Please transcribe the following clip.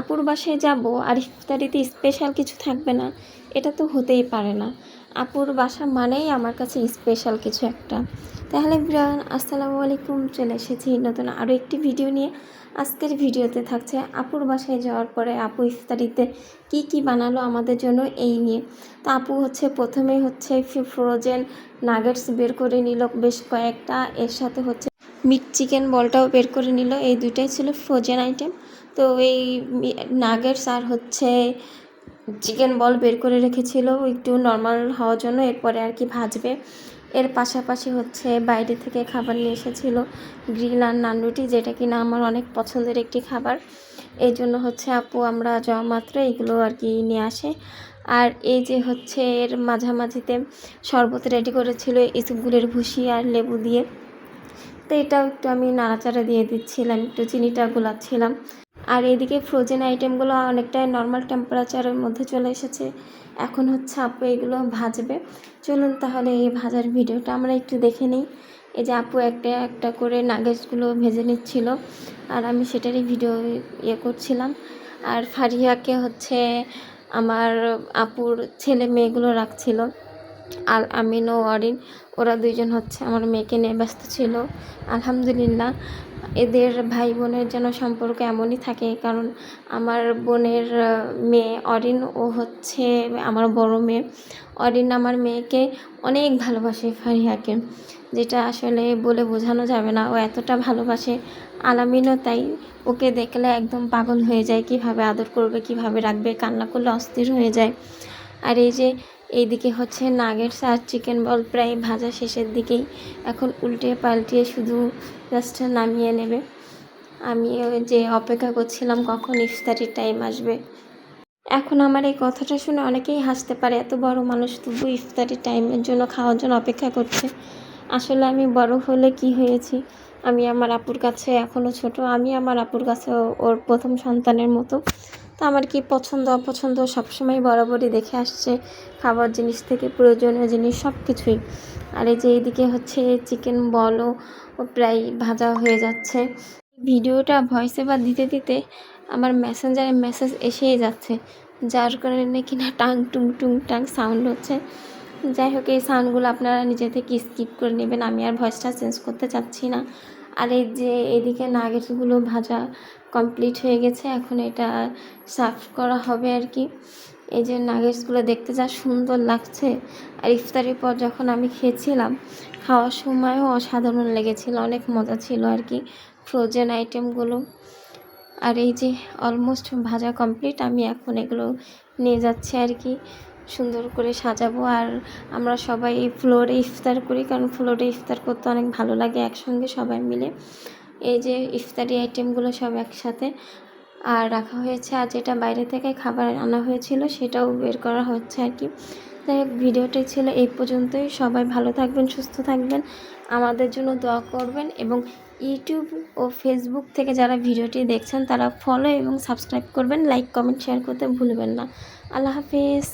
আপুর বাসায় যাব আর ইফতারিতে স্পেশাল কিছু থাকবে না, এটা তো হতেই পারে না। আপুর বাসা মানেই আমার কাছে স্পেশাল কিছু একটা। তাহলে বিরান আসসালামু আলাইকুম, চলে এসেছি নতুন আরও একটি ভিডিও নিয়ে। আজকের ভিডিওতে থাকছে আপুর বাসায় যাওয়ার পরে আপু ইফতারিতে কি কি বানালো আমাদের জন্য এই নিয়ে। তো আপু হচ্ছে প্রথমে হচ্ছে ফ্রোজেন নাগেটস বের করে নিল বেশ কয়েকটা, এর সাথে হচ্ছে মিট চিকেন বলটাও বের করে নিল। এই দুইটাই ছিল ফ্রোজেন আইটেম তো এই নাগেটস আর হচ্ছে চিকেন বল বের করে রেখেছিল, একটু নর্মাল হওয়ার জন্য, এরপরে আর কি ভাজবে। এর পাশাপাশি হচ্ছে বাইরে থেকে খাবার নিয়ে এসেছিল গ্রিল আর নানরুটি যেটা কিনা আমার অনেক পছন্দের একটি খাবার। এই জন্য হচ্ছে আপু, আমরা যাওয়া মাত্র, এগুলো আর কি নিয়ে আসে। আর এই যে হচ্ছে এর মাঝামাঝিতে শরবত রেডি করেছিল ইসুগুলের ভুসি আর লেবু দিয়ে। তো এটাও একটু আমি নাড়াচাড়া দিয়ে দিচ্ছিলাম, একটু চিনিটা গুলাচ্ছিলাম। আর এদিকে ফ্রোজেন আইটেমগুলো অনেকটাই নর্মাল টেম্পারেচারের মধ্যে চলে এসেছে। এখন হচ্ছে আপু এগুলো ভাজবে। চলুন তাহলে এই ভাজার ভিডিওটা আমরা একটু দেখে নিই। এই যে আপু একটা একটা করে নাগেটসগুলো ভেজে নিচ্ছিল, আর আমি সেটারই ভিডিও ইয়ে করছিলাম। আর ফারিয়াকে হচ্ছে আমার আপুর ছেলে মেয়েগুলো রাখছিল, আর আমিন ও অরিন, ওরা দুইজন হচ্ছে আমার মেয়েকে নিয়ে ব্যস্ত ছিল। আলহামদুলিল্লাহ। এদের ভাই বোনের যেন সম্পর্ক এমনই থাকে, কারণ আমার বোনের মেয়ে অরিন, ও হচ্ছে আমার বড় মেয়ে। অরিন আমার মেয়েকে অনেক ভালোবাসে ফারিয়াকে, যেটা আসলে বলে বোঝানো যাবে না। ও এতটা ভালোবাসে আলামিনও, তাই ওকে দেখলে একদম পাগল হয়ে যায়, কীভাবে আদর করবে, কীভাবে রাখবে, কান্না করলে অস্থির হয়ে যায়। আর এই যে এইদিকে হচ্ছে নাগেটস আর চিকেন বল প্রায় ভাজা শেষের দিকেই এখন উল্টে পাল্টিয়ে শুধু জাস্ট নামিয়ে নেবে। আমি যে অপেক্ষা করছিলাম কখন ইফতারির টাইম আসবে। এখন আমার এই কথাটা শুনে অনেকেই হাসতে পারে, এত বড় মানুষ তবু ইফতারির টাইমের জন্য খাওয়ার জন্য অপেক্ষা করছে। আসলে আমি বড় হলে কি হয়েছি? আমি আমার আপুর কাছে এখনও ছোট, আমি আমার আপুর কাছে ওর প্রথম সন্তানের মতো। তো আমার কি পছন্দ, অপছন্দ সবসময় বরাবরই দেখে আসছে। খাবার জিনিস থেকে প্রয়োজনীয় জিনিস সব কিছুই আর এই যে এইদিকে হচ্ছে চিকেন বলও প্রায় ভাজা হয়ে যাচ্ছে। ভিডিওটা ভয়েস এবার দিতে দিতে আমার মেসেঞ্জারে মেসেজ এসেই যাচ্ছে। যার কারণে কিনা টাং, টুং টুং, টাং সাউন্ড হচ্ছে। যাই হোক, এই সাউন্ডগুলো আপনারা নিজে থেকে স্কিপ করে নেবেন। আমি আর ভয়েসটা চেঞ্জ করতে চাচ্ছি না। আর এই যে এদিকে নাগেটসগুলো ভাজা কমপ্লিট হয়ে গেছে, এখন এটা সার্ভ করা হবে আর কি। এই যে নাগেটসগুলো দেখতে যা সুন্দর লাগছে। আর ইফতারির পর যখন আমি খেয়েছিলাম, খাওয়ার সময়ও অসাধারণ লেগেছিল, অনেক মজা ছিল আর কি ফ্রোজেন আইটেমগুলো আর এই যে অলমোস্ট ভাজা কমপ্লিট আমি এখন এগুলো নিয়ে যাচ্ছি আর কি। সুন্দর করে সাজাবো আর আমরা সবাই ফ্লোরে ইফতার করি, কারণ ফ্লোরে ইফতার করতে অনেক ভালো লাগে একসঙ্গে সবাই মিলে। এই যে ইফতারি আইটেমগুলো সব একসাথে আর রাখা হয়েছে আর যেটা বাইরে থেকে খাবার আনা হয়েছিল সেটাও বের করা হচ্ছে আর কি। তাই ভিডিওটি ছিল এই পর্যন্তই। সবাই ভালো থাকবেন, সুস্থ থাকবেন। আমাদের জন্য দোয়া করবেন এবং ইউটিউব ও ফেসবুক থেকে যারা ভিডিওটি দেখছেন তারা ফলো এবং সাবস্ক্রাইব করবেন। লাইক কমেন্ট শেয়ার করতে ভুলবেন না। আল্লাহ হাফিজ।